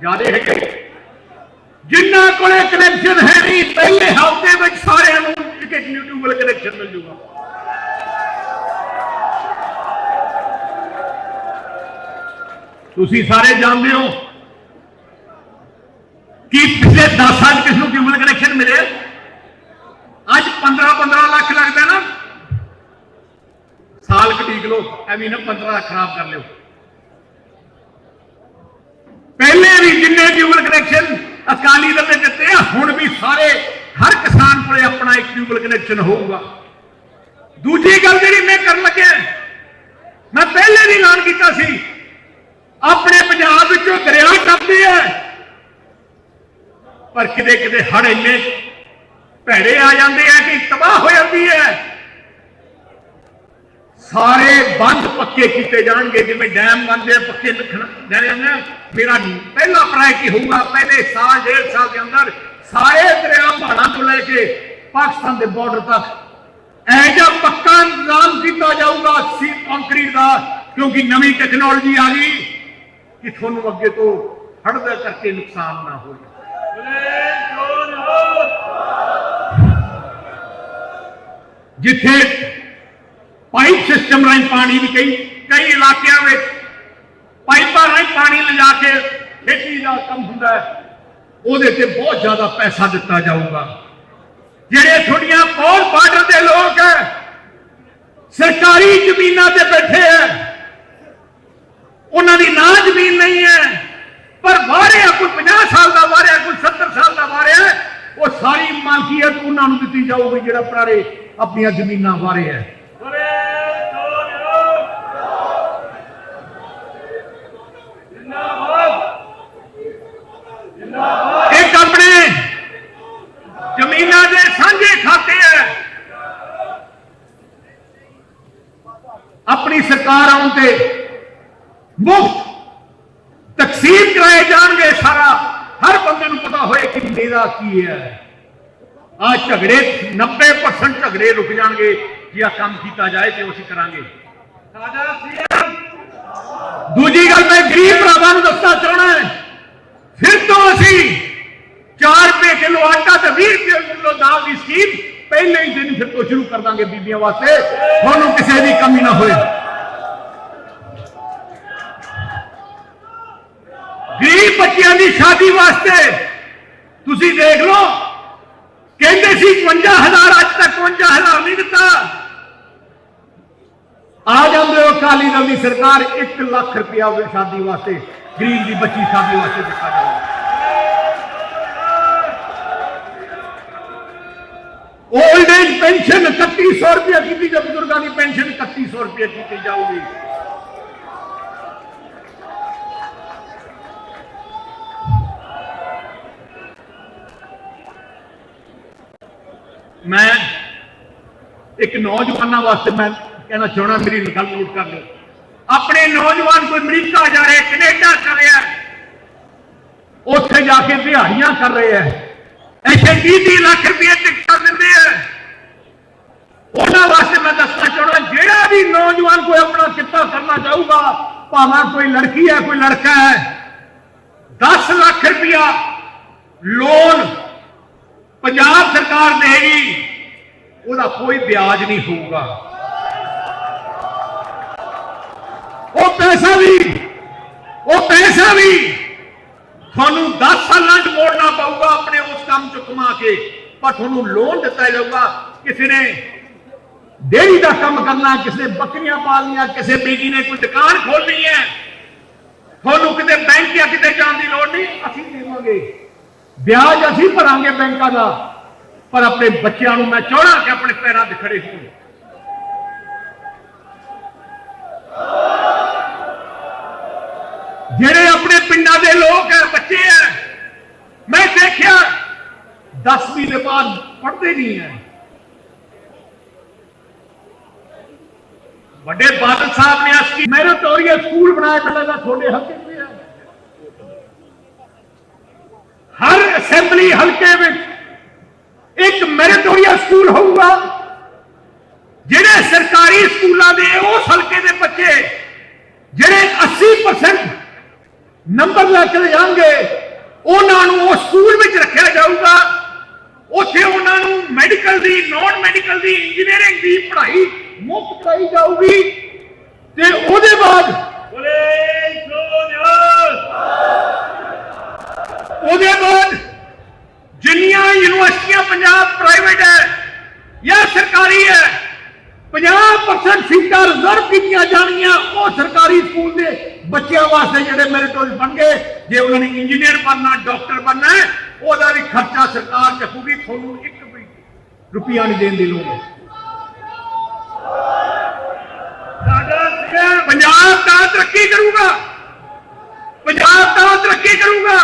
ਜਿਆਦੇ ਹੈਗੇ। ਜਿੰਨਾ ਕੋਲੇ ਕਨੈਕਸ਼ਨ ਹੈ ਨਹੀਂ, ਪਹਿਲੇ ਹਫ਼ਤੇ ਵਿੱਚ ਸਾਰਿਆਂ ਨੂੰ ਇੱਕ ਇੱਕ ਨਿਊਟਰਲ ਕਨੈਕਸ਼ਨ ਮਿਲ ਜੂਗਾ। ਤੁਸੀਂ ਸਾਰੇ ਜਾਣਦੇ ਹੋ ਕਿ ਪਿਛਲੇ 10 ਸਾਲ ਕਿਸ ਨੂੰ ਟਿਊਬਲ ਕਨੈਕਸ਼ਨ ਮਿਲੇ ਅੱਜ 15 15 ਲੱਖ ਲੱਗਦਾ ਨਾ। ਸਾਲ ਕਟੀਕ ਲੋ ਐਵੇਂ ਨਾ 15 ਲੱਖ ਖਰਾਬ ਕਰ ਲਿਓ ਪਹਿਲੇ ਵੀ ਜਿੰਨੇ ਟਿਊਬਲ ਕਨੈਕਸ਼ਨ ਅਕਾਲੀ ਦਲ ਨੇ ਦਿੱਤੇ ਆ। ਹੁਣ ਵੀ ਸਾਰੇ, ਹਰ ਕਿਸਾਨ ਕੋਲੇ ਆਪਣਾ ਇੱਕ ਟਿਊਬਲ ਕਨੈਕਸ਼ਨ ਹੋਊਗਾ। ਦੂਜੀ ਗੱਲ ਜਿਹੜੀ ਮੈਂ ਕਰਨ ਲੱਗਿਆ, ਮੈਂ ਪਹਿਲੇ ਵੀ ਐਲਾਨ ਕੀਤਾ ਸੀ, ਆਪਣੇ ਪੰਜਾਬ ਵਿੱਚੋਂ ਦਰਿਆ ਟੱਪਦੇ ਆ ਪਰ ਕਿਤੇ ਕਿਤੇ ਹੜ ਇੰਨੇ ਭੈੜੇ ਆ ਜਾਂਦੇ ਆ ਕਿ ਤਬਾਹ ਹੋ ਜਾਂਦੀ ਹੈ। ਸਾਰੇ ਬੰਦ ਪੱਕੇ ਕੀਤੇ ਜਾਣਗੇ ਜਿਵੇਂ ਡੈਮ ਬੰਦੇ ਆ, ਪੱਕੇ ਲਿਖਣ ਜਾਣੇ ਨਾ। ਮੇਰਾ ਪਹਿਲਾ ਪ੍ਰਾਇਰਟੀ ਹੋਊਗਾ? ਪਹਿਲੇ ਸਾਲ ਡੇਢ ਸਾਲ ਦੇ ਅੰਦਰ ਸਾਰੇ ਦਰਿਆ ਪਹਾੜਾਂ ਤੋਂ ਲੈ ਕੇ ਪਾਕਿਸਤਾਨ ਦੇ ਬਾਰਡਰ ਤੱਕ। ਐ ਪੱਕਾ ਇੰਤਜ਼ਾਮ ਕੀਤਾ ਜਾਊਗਾ ਸੀ ਕੰਕਰੀਟ ਦਾ ਕਿਉਂਕਿ ਨਵੀਂ ਟੈਕਨੋਲੋਜੀ ਆ ਗਈ ਕਿ ਤੁਹਾਨੂੰ ਅੱਗੇ ਤੋਂ ਹੜਦਾ ਕਰਕੇ ਨੁਕਸਾਨ ਨਾ ਹੋਵੇ ਜਿੱਥੇ ਪਾਈਪ ਸਿਸਟਮ ਰਾਹੀਂ ਪਾਣੀ ਵੀ ਕਈ ਕਈ ਇਲਾਕਿਆਂ ਵਿੱਚ ਪਾਈਪਾਂ ਰਾਹੀਂ ਪਾਣੀ ਲਿਜਾ ਕੇ ਖੇਤੀ ਦਾ ਕੰਮ ਹੁੰਦਾ ਹੈ। ਉਹਦੇ ਤੇ ਬਹੁਤ ਜ਼ਿਆਦਾ ਪੈਸਾ ਦਿੱਤਾ ਜਾਊਗਾ। ਜਿਹੜੇ ਤੁਹਾਡੀਆਂ ਕੋਲ ਬਾਰਡਰ ਦੇ ਲੋਕ ਹੈ, ਸਰਕਾਰੀ ਜ਼ਮੀਨਾਂ ਤੇ ਬੈਠੇ ਹੈ, ਉਹਨਾਂ ਦੀ ਨਾ ਜ਼ਮੀਨ ਨਹੀਂ ਹੈ, ਪਰ ਵਾਰਿਆ ਕੋਈ 50 ਸਾਲ ਦਾ ਵਾਰਿਆ, ਕੋਈ 70 ਸਾਲ ਦਾ ਵਾਰਿਆ, ਉਹ ਸਾਰੀ ਮਾਲਕੀਅਤ ਉਹਨਾਂ ਨੂੰ ਦਿੱਤੀ ਜਾਊਗੀ ਜਿਹੜਾ ਪ੍ਰਾਰੇ ਆਪਣੀਆਂ ਜ਼ਮੀਨਾਂ ਵਾਰੇ ਹੈ ਇੱਕ ਆਪਣੇ ਜ਼ਮੀਨਾਂ ਦੇ ਸਾਂਝੇ ਖਾਤੇ ਹੈ ਆਪਣੀ ਸਰਕਾਰ ਆਉਣ ਤੇ ਮੁਫਤ ਤਕਸੀਮ ਕਰਾਏ ਜਾਣਗੇ ਸਾਰਾ ਹਰ ਬੰਦੇ ਨੂੰ ਪਤਾ ਹੋਏ ਕਿ ਮੇਰਾ ਕੀ ਹੈ? ਆ ਝਗੜੇ 90% ਝਗੜੇ ਰੁਕ ਜਾਣਗੇ, ਜੇ ਆ ਕੰਮ ਕੀਤਾ ਜਾਏ ਤੇ ਉਹ ਅਸੀਂ ਕਰਾਂਗੇ। ਦੂਜੀ ਗੱਲ ਮੈਂ ਗਰੀਬ ਭਰਾਵਾਂ ਨੂੰ ਦੱਸਣਾ ਚਾਹਣਾ ਹੈ। ਫਿਰ ਤੋਂ ਅਸੀਂ 4 ਰੁਪਏ ਕਿਲੋ ਆਟਾ ਤੇ 20 ਰੁਪਏ ਕਿਲੋ ਦਾਲ ਦੀ ਸਕੀਮ ਪਹਿਲੇ ਹੀ ਦਿਨ ਫਿਰ ਤੋਂ ਸ਼ੁਰੂ ਕਰ ਦਾਂਗੇ ਬੀਬੀਆਂ ਵਾਸਤੇ। ਤੁਹਾਨੂੰ ਕਿਸੇ ਦੀ ਕਮੀ ਨਾ ਹੋਏ। ਗਰੀਬ ਬੱਚਿਆਂ ਦੀ ਸ਼ਾਦੀ ਵਾਸਤੇ ਤੁਸੀਂ ਦੇਖ ਲਓ ਕਹਿੰਦੇ ਸੀ 51000 ਅੱਜ ਤੱਕ 51000 ਨਹੀਂ ਦਿੱਤਾ ਆ ਜਾਂਦੇ ਹੋ ਕਾਲੀ ਦਲ ਦੀ ਸਰਕਾਰ 1 ਲੱਖ ਰੁਪਇਆ ਸ਼ਾਦੀ ਵਾਸਤੇ ਗਰੀਬ ਦੀ ਬੱਚੀ ਸ਼ਾਦੀ ਵਾਸਤੇ ਦਿੱਤਾ ਜਾਊਗਾ 올ਡ ਏਜ ਪੈਨਸ਼ਨ 3100 ਰੁਪਏ ਕੀਤੀ ਜੇ ਬਜ਼ੁਰਗਾਂ ਦੀ ਪੈਨਸ਼ਨ 3100 ਰੁਪਏ ਕੀਤੀ ਜਾਊਗੀ ਮੈਂ ਇੱਕ ਨੌਜਵਾਨਾਂ ਵਾਸਤੇ ਮੈਂ ਕਹਿਣਾ ਚਾਹਣਾ ਮੇਰੀ ਗੱਲ ਨੋਟ ਕਰ ਲਓ। ਆਪਣੇ ਨੌਜਵਾਨ ਕੋਈ ਅਮਰੀਕਾ ਜਾ ਰਿਹਾ, ਕੈਨੇਡਾ ਕਰ ਰਿਹਾ, ਉੱਥੇ ਜਾ ਕੇ ਦਿਹਾੜੀਆਂ ਕਰ ਰਹੇ ਹੈ ਇੱਥੇ 30 ਲੱਖ ਰੁਪਏ ਟਿਕਟਾਂ ਦਿੰਦੇ ਆ। ਉਹਨਾਂ ਵਾਸਤੇ ਮੈਂ ਦੱਸਣਾ ਚਾਹਣਾ ਜਿਹੜਾ ਵੀ ਨੌਜਵਾਨ ਕੋਈ ਆਪਣਾ ਕਿੱਤਾ ਕਰਨਾ ਚਾਹੂਗਾ, ਭਾਵੇਂ ਕੋਈ ਲੜਕੀ ਹੈ, ਕੋਈ ਲੜਕਾ ਹੈ 10 ਲੱਖ ਰੁਪਇਆ ਲੋਨ ਪੰਜਾਬ ਸਰਕਾਰ ਦੇਗੀ, ਉਹਦਾ ਕੋਈ ਵਿਆਜ ਨਹੀਂ ਹੋਊਗਾ। ਉਹ ਪੈਸਾ ਵੀ, ਉਹ ਪੈਸਾ ਵੀ ਤੁਹਾਨੂੰ 10 ਸਾਲਾਂ ਚ ਮੋੜਨਾ ਪਊਗਾ ਆਪਣੇ ਉਸ ਕੰਮ ਚ ਕਮਾ ਕੇ, ਪਰ ਤੁਹਾਨੂੰ ਲੋਨ ਦਿੱਤਾ ਜਾਊਗਾ, ਕਿਸੇ ਨੇ ਡੇਰੀ ਦਾ ਕੰਮ ਕਰਨਾ, ਕਿਸੇ ਨੇ ਬੱਕਰੀਆਂ ਪਾਲਣੀਆਂ, ਕਿਸੇ ਬੀਜੀ ਨੇ ਕੋਈ ਦੁਕਾਨ ਖੋਲਣੀ ਹੈ। ਤੁਹਾਨੂੰ ਕਿਤੇ ਬੈਂਕ ਜਾਂ ਕਿਤੇ ਜਾਣ ਦੀ ਲੋੜ ਨਹੀਂ, ਅਸੀਂ ਦੇਵਾਂਗੇ। ਵਿਆਜ ਅਸੀਂ ਭਰਾਂਗੇ ਬੈਂਕਾਂ ਦਾ, ਪਰ ਆਪਣੇ ਬੱਚਿਆਂ ਨੂੰ ਮੈਂ ਚਾਹਣਾ ਕਿ ਆਪਣੇ ਪੈਰਾਂ ਤੇ ਖੜੇ ਹੋਣ। ਜਿਹੜੇ ਆਪਣੇ ਪਿੰਡਾਂ ਦੇ ਲੋਕ ਹੈ ਬੱਚੇ ਹੈ ਮੈਂ ਦੇਖਿਆ 10ਵੀਂ ਦੇ ਬਾਅਦ ਪੜ੍ਹਦੇ ਨਹੀਂ ਹੈ ਵੱਡੇ ਬਾਦਲ ਸਾਹਿਬ ਨੇ ਅਸਕੀ ਮੈਰੀਟੋਰੀਅਸ ਸਕੂਲ ਬਣਾਇਆ ਪਹਿਲਾਂ ਤੁਹਾਡੇ ਹਲਕੇ 'ਚ ਵੀ ਹੈ ਹਰ ਅਸੈਂਬਲੀ ਹਲਕੇ ਵਿੱਚ ਇੱਕ ਮੈਰੀਟੋਰੀਅਲ ਸਕੂਲ ਹੋਊਗਾ, ਜਿਹੜੇ ਸਰਕਾਰੀ ਸਕੂਲਾਂ ਦੇ ਉਸ ਹਲਕੇ ਦੇ ਬੱਚੇ, ਜਿਹੜੇ 80% ਨੰਬਰ ਲੈ ਕੇ ਜਾਣਗੇ ਉਹਨਾਂ ਨੂੰ ਉਹ ਸਕੂਲ ਵਿੱਚ ਰੱਖਿਆ ਜਾਊਗਾ। ਉੱਥੇ ਉਹਨਾਂ ਨੂੰ ਮੈਡੀਕਲ ਦੀ ਨਾਨ ਮੈਡੀਕਲ ਦੀ ਇੰਜੀਨੀਅਰਿੰਗ ਦੀ ਪੜ੍ਹਾਈ ਮੁਫਤ ਕਰਾਈ ਜਾਊਗੀ ਤੇ ਉਹਦੇ ਬਾਅਦ ਬੋਲੇ ਸੋਨਿਆ ਉਹਦੇ ਬਾਅਦ ਜਿੰਨੀਆਂ ਯੂਨੀਵਰਸਿਟੀਆਂ ਪੰਜਾਬ ਪ੍ਰਾਈਵੇਟ ਹੈ ਜਾਂ ਸਰਕਾਰੀ ਹੈ 50% ਸੀਟਾਂ ਰਿਜ਼ਰਵ ਕੀਤੀਆਂ ਜਾਣਗੀਆਂ, ਉਹ ਸਰਕਾਰੀ ਸਕੂਲ ਦੇ ਬੱਚਿਆਂ ਵਾਸਤੇ ਜਿਹੜੇ ਮੈਰਿਟੋਰੀਅਸ ਬਣ ਜੇ ਉਹਨਾਂ ਨੇ ਇੰਜੀਨੀਅਰ ਬਣਨਾ ਡਾਕਟਰ ਬਣਨਾ ਉਹਦਾ ਵੀ ਖਰਚਾ ਸਰਕਾਰ ਚੱਕੂਗੀ, ਤੁਹਾਨੂੰ ਇੱਕ ਵੀ ਰੁਪਿਆ ਨਹੀਂ ਦੇਣ ਦੀ ਲੋੜ। ਹੈ ਸਾਡਾ ਪੰਜਾਬ ਤਾਂ ਤਰੱਕੀ ਕਰੂਗਾ, ਪੰਜਾਬ ਤਾਂ ਤਰੱਕੀ ਕਰੂਗਾ।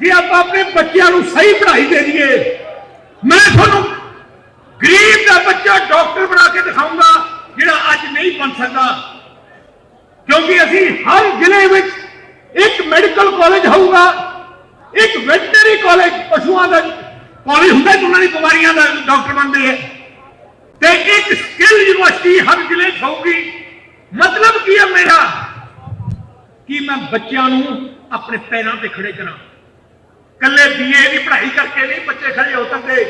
ਜੇ ਆਪਾਂ ਆਪਣੇ ਬੱਚਿਆਂ ਨੂੰ ਸਹੀ ਪੜ੍ਹਾਈ ਦੇ ਦਈਏ, ਮੈਂ ਤੁਹਾਨੂੰ ਗਰੀਬ ਦਾ ਬੱਚਾ ਡਾਕਟਰ ਬਣਾ ਕੇ ਦਿਖਾਊਂਗਾ, ਜਿਹੜਾ ਅੱਜ ਨਹੀਂ ਬਣ ਸਕਦਾ। ਕਿਉਂਕਿ ਅਸੀਂ ਹਰ ਜ਼ਿਲ੍ਹੇ ਵਿੱਚ ਇੱਕ ਮੈਡੀਕਲ ਕਾਲਜ ਹੋਊਗਾ, ਇੱਕ ਵੈਟਰਨਰੀ ਕਾਲਜ, ਪਸ਼ੂਆਂ ਦਾ ਕਾਲਜ ਹੁੰਦਾ ਜਿਹਨਾਂ ਦੀ ਬਿਮਾਰੀਆਂ ਦਾ ਡਾਕਟਰ ਬਣਦੇ ਹੈ ਤੇ ਇੱਕ ਸਕਿੱਲ ਯੂਨੀਵਰਸਿਟੀ ਹਰ ਜ਼ਿਲ੍ਹੇ 'ਚ ਹੋਊਗੀ। ਮਤਲਬ ਕੀ ਹੈ ਮੇਰਾ? ਕਿ ਮੈਂ ਬੱਚਿਆਂ ਨੂੰ ਆਪਣੇ ਪੈਰਾਂ ਤੇ ਖੜੇ ਕਰਾਂ। ਕੱਲੇ ਬੀਏ ਦੀ ਪੜ੍ਹਾਈ ਕਰਕੇ ਨਹੀਂ ਬੱਚੇ ਖੜੇ ਹੋ ਸਕਦੇ।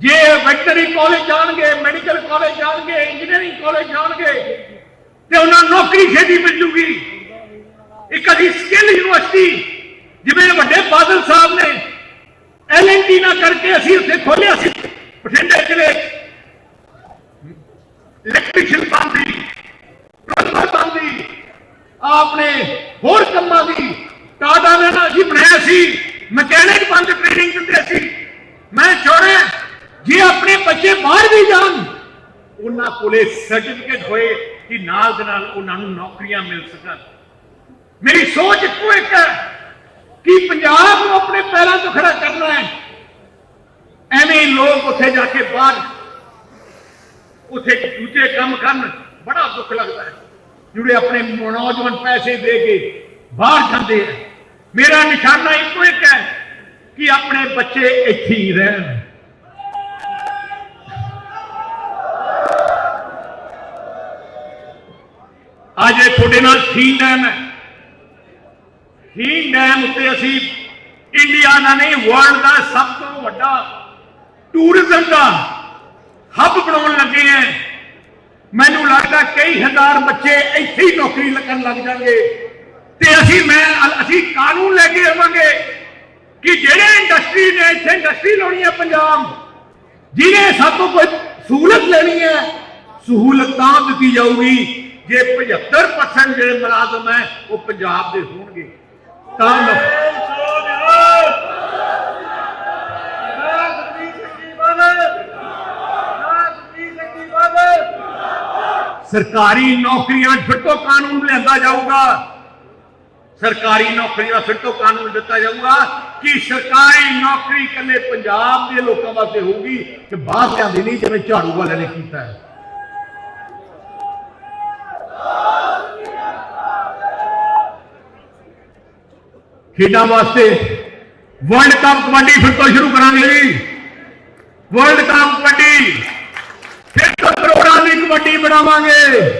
ਜੇ ਵੈਟਰਨਰੀ ਕਾਲਜ ਜਾਣਗੇ ਮੈਡੀਕਲ ਕਾਲਜ ਜਾਣਗੇ ਇੰਜੀਨੀਅਰਿੰਗ ਕਾਲਜ ਜਾਣਗੇ, ਤੇ ਉਹਨਾਂ ਨੌਕਰੀ ਛੇਤੀ ਮਿਲ ਜੂਗੀ। ਇੱਕ ਅਸੀਂ ਸਕਿੱਲ ਯੂਨੀਵਰਸਿਟੀ ਜਿਵੇਂ ਵੱਡੇ ਬਾਦਲ ਸਾਹਿਬ ਨੇ ਐਲਐਨਟੀ ਨਾਲ ਕਰਕੇ ਅਸੀਂ ਉੱਥੇ ਖੋਲਿਆ ਸੀ, ਬਠਿੰਡੇ ਜ਼ਿਲ੍ਹੇ 'ਚ। ਇਲੈਕਟ੍ਰੀਸ਼ੀਅਨ ਬੰਦੀ ਪਲੰਬਰ ਬੰਦੀ ਆਪਣੇ ਹੋਰ ਕੰਮਾਂ ਦੀ, ਟਾਟਾ ਨੇ ਨਾ ਅਸੀਂ ਬਣਾਇਆ ਸੀ। ਮਕੈਨਿਕ ਬੰਦ ਟ੍ਰੇਨਿੰਗ ਦਿੰਦੇ ਸੀ। ਮੈਂ ਚਾਹੁੰਦਾ ਜੇ ਆਪਣੇ ਬੱਚੇ ਬਾਹਰ ਵੀ ਜਾਣ, ਉਹਨਾਂ ਕੋਲੇ ਸਰਟੀਫਿਕੇਟ ਹੋਏ ਕਿ ਨਾਲ ਦੇ ਨਾਲ ਉਹਨਾਂ ਨੂੰ ਨੌਕਰੀਆਂ ਮਿਲ ਸਕਣ। ਮੇਰੀ ਸੋਚ ਇੱਕੋ ਇੱਕ ਹੈ ਕਿ ਪੰਜਾਬ ਨੂੰ ਆਪਣੇ ਪੈਰਾਂ ਤੋਂ ਖੜਾ ਕਰਨਾ ਹੈ। ਐਵੇਂ ਲੋਕ ਉੱਥੇ ਜਾ ਕੇ ਬਾਹਰ, ਉੱਥੇ ਦੂਜੇ ਕੰਮ ਕਰਨ, ਬੜਾ ਦੁੱਖ ਲੱਗਦਾ ਹੈ। ਜਿਹੜੇ ਆਪਣੇ ਨੌਜਵਾਨ ਪੈਸੇ ਦੇ ਕੇ ਬਾਹਰ ਜਾਂਦੇ ਆ ਮੇਰਾ ਨਿਸ਼ਾਨਾ ਇੱਕੋ ਇੱਕ ਹੈ ਕਿ ਆਪਣੇ ਬੱਚੇ ਇੱਥੇ ਹੀ ਰਹਿਣ। ਅੱਜ ਇਹ ਤੁਹਾਡੇ ਨਾਲ ਥੀਨ ਡੈਮ ਹੈ ਥੀਨ ਡੈਮ ਉੱਤੇ ਅਸੀਂ ਇੰਡੀਆ ਦਾ ਨਹੀਂ ਵਰਲਡ ਦਾ ਸਭ ਤੋਂ ਵੱਡਾ ਟੂਰਿਜ਼ਮ ਦਾ ਹੱਬ ਬਣਾਉਣ ਲੱਗੇ ਐ ਮੈਨੂੰ ਲੱਗਦਾ ਕਈ ਹਜ਼ਾਰ ਬੱਚੇ ਇੱਥੇ ਹੀ ਨੌਕਰੀ ਲੱਗਣ ਲੱਗ ਜਾਣਗੇ। ਤੇ ਅਸੀਂ ਮੈਂ ਅਸੀਂ ਕਾਨੂੰਨ ਲੈ ਕੇ ਆਵਾਂਗੇ ਕਿ ਜਿਹੜੇ ਇੰਡਸਟਰੀ ਨੇ ਇੱਥੇ ਇੰਡਸਟਰੀ ਲਾਉਣੀ ਹੈ ਪੰਜਾਬ, ਜਿਹਨੇ ਸਭ ਤੋਂ ਕੋਈ ਸਹੂਲਤ ਲੈਣੀ ਹੈ, ਸਹੂਲਤ ਤਾਂ ਦਿੱਤੀ ਜਾਊਗੀ। ਜੇ 75% ਜਿਹੜੇ ਮੁਲਾਜ਼ਮ ਹੈ, ਉਹ ਪੰਜਾਬ ਦੇ ਹੋਣਗੇ। ਤਾਂ ਸਰਕਾਰੀ ਨੌਕਰੀਆਂ 'ਚ ਫਿਰ ਤੋਂ ਕਾਨੂੰਨ ਲਿਆਂਦਾ ਜਾਊਗਾ। ਸਰਕਾਰੀ ਨੌਕਰੀਆਂ ਦਾ ਫਿਰ ਤੋਂ ਕਾਨੂੰਨ ਦਿੱਤਾ ਜਾਊਗਾ ਕਿ ਸਰਕਾਰੀ ਨੌਕਰੀ ਇਕੱਲੇ ਪੰਜਾਬ ਦੇ ਲੋਕਾਂ ਵਾਸਤੇ ਹੋਊਗੀ ਕਿ ਬਾਹਰ ਦੀ ਨਹੀਂ, ਜਿਵੇਂ ਝਾੜੂ ਵਾਲਿਆਂ ਨੇ ਕੀਤਾ ਹੈ। ਖੇਡਾਂ ਵਾਸਤੇ ਵਰਲਡ ਕੱਪ ਕਬੱਡੀ ਫਿਰ ਤੋਂ ਸ਼ੁਰੂ ਕਰਾਂਗੇ ਜੀ। World cup kabaddi. ਫਿਰ ਤੋਂ ਕਰੋੜਾਂ ਦੀ ਕਬੱਡੀ ਬਣਾਵਾਂਗੇ।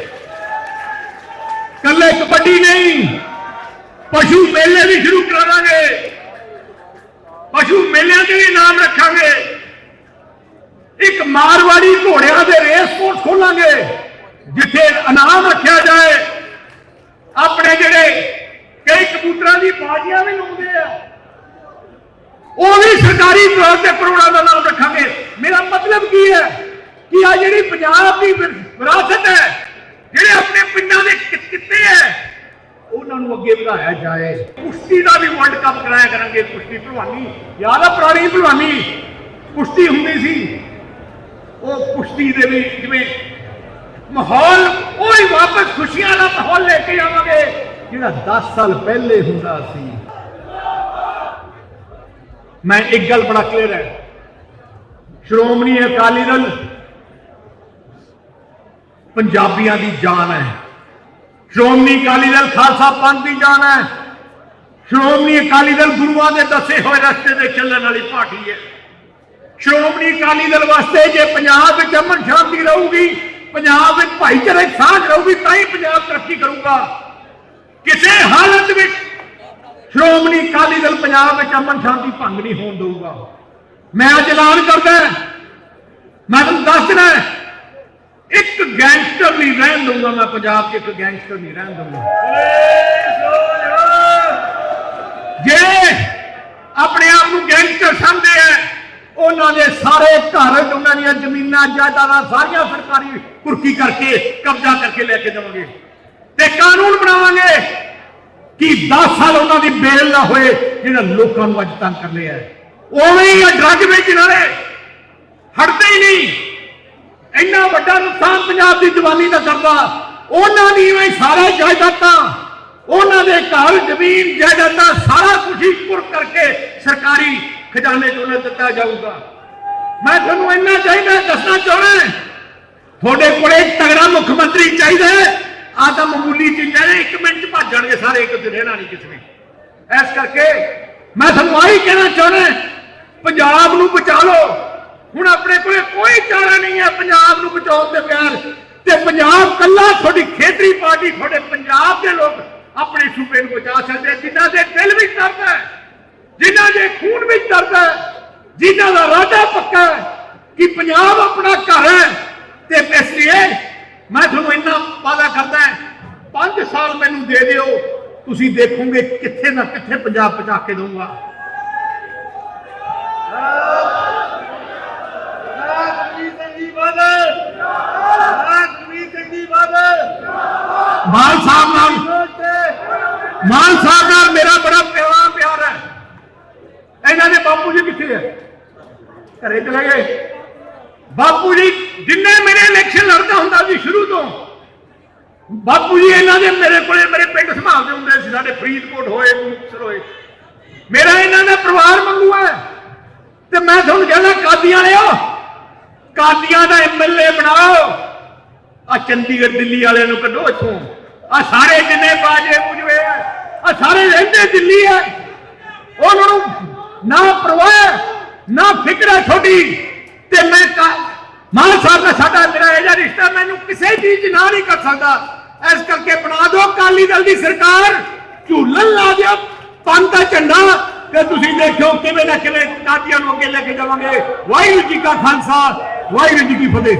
ਕੱਲੇ ਕਬੱਡੀ ਨਹੀਂ ਪਸ਼ੂ ਮੇਲੇ ਵੀ ਸ਼ੁਰੂ ਕਰਾਵਾਂਗੇ। ਪਸ਼ੂ ਮੇਲਿਆਂ ਦੇ ਵੀ ਨਾਮ ਰੱਖਾਂਗੇ। ਇੱਕ ਮਾਰਵਾੜੀ ਘੋੜਿਆਂ ਦੇ ਰੇਸ ਕੋਰਸ ਖੋਲਾਂਗੇ, ਜਿੱਥੇ ਇਨਾਮ ਰੱਖਿਆ ਜਾਏ। ਆਪਣੇ ਜਿਹੜੇ ਕਈ ਕਬੂਤਰਾਂ ਦੀ ਬਾਜ਼ੀਆਂ ਵੀ ਲਾਉਂਦੇ ਆ। ਉਹ ਵੀ ਸਰਕਾਰੀ ਤੌਰ ਤੇ ਕਰੋੜਾਂ ਦਾ ਨਾਮ ਰੱਖਾਂਗੇ। ਮੇਰਾ ਮਤਲਬ ਕੀ ਹੈ ਕਿ ਆ ਜਿਹੜੀ ਪੰਜਾਬ ਦੀ ਵਿਰਾਸਤ ਹੈ ਜਿਹੜੇ ਆਪਣੇ ਪਿੰਡਾਂ ਦੇ ਕਿ- ਕਿੱਤੇ ਹੈ ਉਹਨਾਂ ਨੂੰ ਅੱਗੇ ਵਧਾਇਆ ਜਾਏ। ਕੁਸ਼ਤੀ ਦਾ ਵੀ ਵਰਲਡ ਕੱਪ ਕਰਾਇਆ ਕਰਾਂਗੇ ਕੁਸ਼ਤੀ ਭਲਵਾਨੀ। ਯਾਦ ਆ ਪੁਰਾਣੀ ਭਲਵਾਨੀ? ਕੁਸ਼ਤੀ ਹੁੰਦੀ ਸੀ। ਉਹ ਕੁਸ਼ਤੀ ਦੇ ਵੀ ਜਿਵੇਂ ਮਾਹੌਲ, ਉਹ ਹੀ ਵਾਪਸ ਖੁਸ਼ੀਆਂ ਦਾ ਮਾਹੌਲ ਲੈ ਕੇ ਆਵਾਂਗੇ, ਜਿਹੜਾ 10 ਸਾਲ ਪਹਿਲੇ ਹੁੰਦਾ ਸੀ। ਮੈਂ ਇੱਕ ਗੱਲ ਬੜਾ ਕਲੀਅਰ ਹੈ। ਸ਼੍ਰੋਮਣੀ ਅਕਾਲੀ ਦਲ ਪੰਜਾਬੀਆਂ ਦੀ ਜਾਨ ਹੈ। ਸ਼੍ਰੋਮਣੀ ਅਕਾਲੀ ਦਲ ਖਾਲਸਾ ਪੰਥ ਦੀ ਜਾਨ ਹੈ। ਸ਼੍ਰੋਮਣੀ ਅਕਾਲੀ ਦਲ ਗੁਰੂਆਂ ਦੇ ਦੱਸੇ ਹੋਏ ਰਸਤੇ ਤੇ ਚੱਲਣ ਵਾਲੀ ਪਾਰਟੀ ਹੈ। ਸ਼੍ਰੋਮਣੀ ਅਕਾਲੀ ਦਲ ਵਾਸਤੇ ਜੇ ਪੰਜਾਬ ਵਿੱਚ ਅਮਨ ਸ਼ਾਂਤੀ ਰਹੂਗੀ, ਪੰਜਾਬ ਵਿੱਚ ਭਾਈਚਾਰੇ ਸਾਂਝ ਰਹੂਗੀ, ਤਾਂ ਹੀ ਪੰਜਾਬ ਤਰੱਕੀ ਕਰੂਗਾ। ਕਿਸੇ ਹਾਲਤ ਵਿੱਚ ਸ਼੍ਰੋਮਣੀ ਅਕਾਲੀ ਦਲ ਪੰਜਾਬ ਵਿੱਚ ਅਮਨ ਸ਼ਾਂਤੀ ਭੰਗ ਨਹੀਂ ਹੋਣ ਦਊਗਾ। ਮੈਂ ਅੱਜ ਐਲਾਨ ਕਰਦਾ ਮੈਂ ਤੁਹਾਨੂੰ ਦੱਸ ਦਿੰਦਾ ਇੱਕ ਗੈਂਗਸਟਰ ਨਹੀਂ ਰਹਿਣ ਦਊਗਾ ਮੈਂ ਪੰਜਾਬ 'ਚ, ਇੱਕ ਗੈਂਗਸਟਰ ਨਹੀਂ ਰਹਿਣ ਦਊਗਾ। ਜੇ ਆਪਣੇ ਆਪ ਨੂੰ ਗੈਂਗਸਟਰ ਸਮਝਦੇ ਆ, ਉਹਨਾਂ ਦੇ ਸਾਰੇ ਘਰ, ਉਹਨਾਂ ਦੀਆਂ ਜ਼ਮੀਨਾਂ, ਜਾਇਦਾਦਾਂ ਸਾਰੀਆਂ ਸਰਕਾਰੀ ਕੁਰਕੀ ਕਰਕੇ, ਕਬਜ਼ਾ ਕਰਕੇ ਲੈ ਕੇ ਜਾਵਾਂਗੇ। ਤੇ ਕਾਨੂੰਨ ਬਣਾਵਾਂਗੇ ਕਿ 10 ਸਾਲ ਉਹਨਾਂ ਦੀ ਬੇਲ ਨਾ ਹੋਏ, ਜਿਹੜਾ ਲੋਕਾਂ ਨੂੰ ਅੱਜ ਤੰਗ ਕਰ ਲਿਆ ਉਵੇਂ ਹੀ ਇਹ ਡਰੱਗ ਵੇਚਣ ਵਾਲੇ। ਹਟਦੇ ਹੀ ਨਹੀਂ। ਇੰਨਾ ਵੱਡਾ ਨੁਕਸਾਨ ਪੰਜਾਬ ਦੀ ਜਵਾਨੀ ਦਾ ਕਰਦਾ। ਉਹਨਾਂ ਦੀ ਇਵੇਂ ਸਾਰੇ ਜਾਇਦਾਦਾਂ ਉਹਨਾਂ ਦੇ ਘਰ, ਜ਼ਮੀਨ, ਜਾਇਦਾਦਾਂ ਸਾਰਾ ਕੁਝ ਹੀ ਕੁਰ ਕਰਕੇ ਸਰਕਾਰੀ ਖਜ਼ਾਨੇ 'ਚ ਦਿੱਤਾ ਜਾਊਗਾ। ਮੈਂ ਤੁਹਾਨੂੰ ਇੰਨਾ ਚਾਹੀਦਾ, ਦੱਸਣਾ ਚਾਹੁੰਦਾ ਤੁਹਾਡੇ ਕੋਲੇ ਤਗੜਾ ਮੁੱਖ ਮੰਤਰੀ ਚਾਹੀਦਾ ਹੈ। ਆਹ ਤਾਂ ਮਾਮੂਲੀ ਚੀਜ਼ਾਂ ਨੇ, ਇੱਕ ਮਿੰਟ 'ਚ ਭੱਜਣਗੇ ਸਾਰੇ, ਇੱਕ ਤੇ ਰਹਿਣਾ ਨਹੀਂ ਕਿਸੇ ਨੇ। ਇਸ ਕਰਕੇ ਮੈਂ ਤੁਹਾਨੂੰ ਆਹੀ ਕਹਿਣਾ ਚਾਹੁੰਦਾ ਪੰਜਾਬ ਨੂੰ ਬਚਾ ਲਓ। ਹੁਣ ਆਪਣੇ ਕੋਲੇ ਕੋਈ ਚਾਰਾ ਨਹੀਂ ਹੈ, ਪੰਜਾਬ ਨੂੰ ਬਚਾਉਣ ਦੇ ਬਗੈਰ ਤੇ ਪੰਜਾਬ ਕੱਲਾ ਤੁਹਾਡੀ ਖੇਤਰੀ ਪਾਰਟੀ, ਤੁਹਾਡੇ ਪੰਜਾਬ ਦੇ ਲੋਕ ਆਪਣੇ ਸੂਬੇ ਨੂੰ ਬਚਾ ਸਕਦੇ ਜਿਨ੍ਹਾਂ ਦੇ ਦਿਲ ਵਿੱਚ ਦਰਦ ਹੈ, ਜਿਨ੍ਹਾਂ ਦੇ ਖੂਨ ਵਿੱਚ ਦਰਦ ਹੈ, ਜਿਨ੍ਹਾਂ ਦਾ ਰਾਜਾ ਪੱਕਾ ਹੈ ਕਿ ਪੰਜਾਬ ਆਪਣਾ ਘਰ ਹੈ। ਤੇ ਇਸ ਲਈ ਮੈਂ ਤੁਹਾਨੂੰ ਇੰਨਾ ਵਾਅਦਾ ਕਰਦਾ 5 ਸਾਲ ਮੈਨੂੰ ਦੇ ਦਿਓ, ਤੁਸੀਂ ਦੇਖੋਗੇ ਕਿੱਥੇ ਨਾ ਕਿੱਥੇ ਪੰਜਾਬ ਪਹੁੰਚਾ ਕੇ ਦਊਂਗਾ ਰਾਜਵੀਰ ਸਿੰਘ ਜੀ ਬਾਦਲ ਰਾਜਵੀਰ ਸਿੰਘ ਜੀ ਬਾਦਲ ਮਾਨ ਸਾਹਿਬ ਨਾਲ ਮਾਨ ਸਾਹਿਬ ਨਾਲ ਮੇਰਾ ਬੜਾ ਪਿਆਰਾ ਪਿਆਰ ਹੈ। ਇਹਨਾਂ ਦੇ ਬਾਪੂ ਜੀ ਕਿੱਥੇ ਹੈ? ਘਰੇ ਚਲੇ ਗਏ। ਬਾਪੂ ਜੀ, ਜਿੰਨੇ ਮੇਰੇ ਇਲੈਕਸ਼ਨ ਲੜਦਾ ਹੁੰਦਾ ਸੀ ਸ਼ੁਰੂ ਤੋਂ, ਬਾਪੂ ਜੀ ਇਹਨਾਂ ਦੇ ਮੇਰੇ ਕੋਲੇ ਮੇਰੇ ਪਿੰਡ ਸੰਭਾਲਦੇ ਹੁੰਦੇ ਸੀ, ਸਾਡੇ ਫਰੀਦਕੋਟ ਹੋਏ, ਮੁਕਤਸਰ ਹੋਏ। ਮੇਰਾ ਇਹਨਾਂ ਦਾ ਪਰਿਵਾਰ ਮੰਗੂ ਹੈ। ਤੇ ਮੈਂ ਤੁਹਾਨੂੰ ਕਹਿੰਦਾ, ਕਾਦੀਆਂ ਵਾਲਿਓ ਕਾਦੀਆਂ ਦਾ ਐਮਐਲਏ ਬਣਾਓ। ਆ ਚੰਡੀਗੜ੍ਹ ਦਿੱਲੀ ਵਾਲਿਆਂ ਨੂੰ ਕੱਢੋ ਇੱਥੋਂ। ਆ ਸਾਰੇ ਜਿੰਨੇ ਬਾਜੇ ਮੁਜਵੇ ਆ ਆਹ ਸਾਰੇ ਰਹਿੰਦੇ ਦਿੱਲੀ ਆ। ਉਹਨਾਂ ਨੂੰ ਨਾ ਪਰਵਾਹ ਨਾ ਫਿਕਰ ਹੈ ਛੋਟੀ ਤੇ ਮੈਂ ਮਾਨ ਸਾਹਿਬ ਦਾ ਸਾਡਾ ਮੇਰਾ ਇਹ ਜਿਹਾ ਰਿਸ਼ਤਾ ਮੈਨੂੰ ਕਿਸੇ ਚੀਜ਼ 'ਚ ਨਾ ਨਹੀਂ ਕਰ ਸਕਦਾ। ਇਸ ਕਰਕੇ ਬਣਾ ਦਿਓ ਕਾਲੀ ਦਲ ਦੀ ਸਰਕਾਰ। ਝੂਲਣ ਲਾ ਦਿਓ, ਪੰਨ ਦਾ ਝੰਡਾ। ਤੇ ਤੁਸੀਂ ਦੇਖਿਓ ਕਿਵੇਂ ਨਾ ਕਿਵੇਂ ਕਾਦੀਆਂ ਨੂੰ ਅੱਗੇ ਲੈ ਕੇ ਜਾਵਾਂਗੇ। ਵਾਹਿਗੁਰੂ ਜੀ ਕਾ ਖਾਲਸਾ, ਵਾਹਿਗੁਰੂ ਜੀ ਕੀ ਫਤਿਹ।